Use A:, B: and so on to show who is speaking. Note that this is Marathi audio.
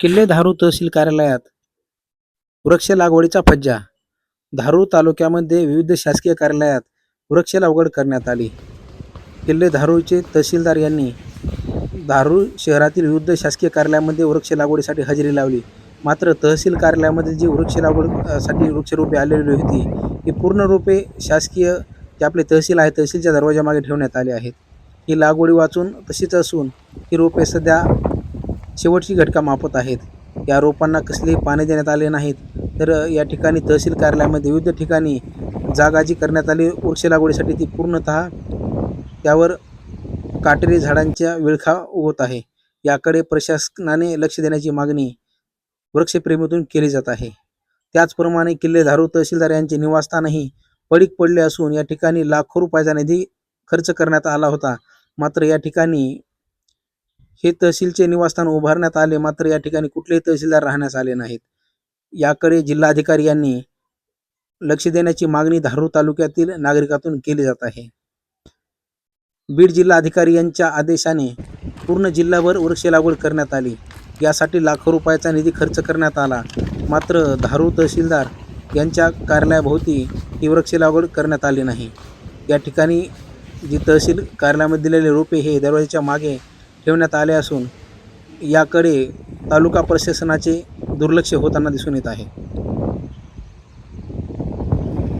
A: किल्ले धारू तहसील कार्यालयात. वृक्ष लागवडीचा फज्जा. धारू तालुक्यामध्ये विविध शासकीय कार्यालयात वृक्ष लागवड करण्यात आली. किल्ले धारूचे तहसीलदार यांनी धारू शहरातील विविध शासकीय कार्यालयामध्ये वृक्ष लागवडीसाठी हजेरी लावली. मात्र तहसील कार्यालयामध्ये जी वृक्ष लागवडसाठी वृक्षरोपे आलेली होती ही पूर्ण रोपे शासकीय जे आपले तहसील आहे तहसीलच्या दरवाजामागे ठेवण्यात आले आहेत. ही लागवडी वाचून तशीच असून ही रोपे सध्या शेवटची घटका मापत आहेत. या रोपांना कसलेही पाणी देण्यात आले नाहीत. तर या ठिकाणी तहसील कार्यालयामध्ये विविध ठिकाणी जागा जी करण्यात आली. वृक्ष लागवडीसाठी ती पूर्णतः त्यावर काटेरी झाडांच्या विळखा होत आहे. याकडे प्रशासनाने लक्ष देण्याची मागणी वृक्षप्रेमीतून केली जात आहे. त्याचप्रमाणे किल्लेधारू तहसीलदार यांचे निवासस्थानही पडीक पडले असून या ठिकाणी लाखो रुपयाचा निधी खर्च करण्यात आला होता. मात्र या ठिकाणी हे तहसीलचे निवासस्थान उभारण्यात आले मात्र या ठिकाणी कुठलेही तहसीलदार राहण्यास आले नाहीत. याकडे जिल्हाधिकारी यांनी लक्ष देण्याची मागणी धारूर तालुक्यातील नागरिकातून केली जात आहे. बीड जिल्हा अधिकारी यांच्या आदेशाने पूर्ण जिल्हाभर वृक्ष लागवड करण्यात आली. यासाठी लाखो रुपयाचा निधी खर्च करण्यात आला. मात्र धारूर तहसीलदार यांच्या कार्यालयाभोवती ही वृक्ष लागवड करण्यात आली नाही. या ठिकाणी जी तहसील कार्यालयामध्ये दिलेले रोपे हे दरवाजाच्या मागे ठेवण्यात आले असून याकडे तालुका प्रशासनाचे दुर्लक्ष होताना दिसून येत आहे.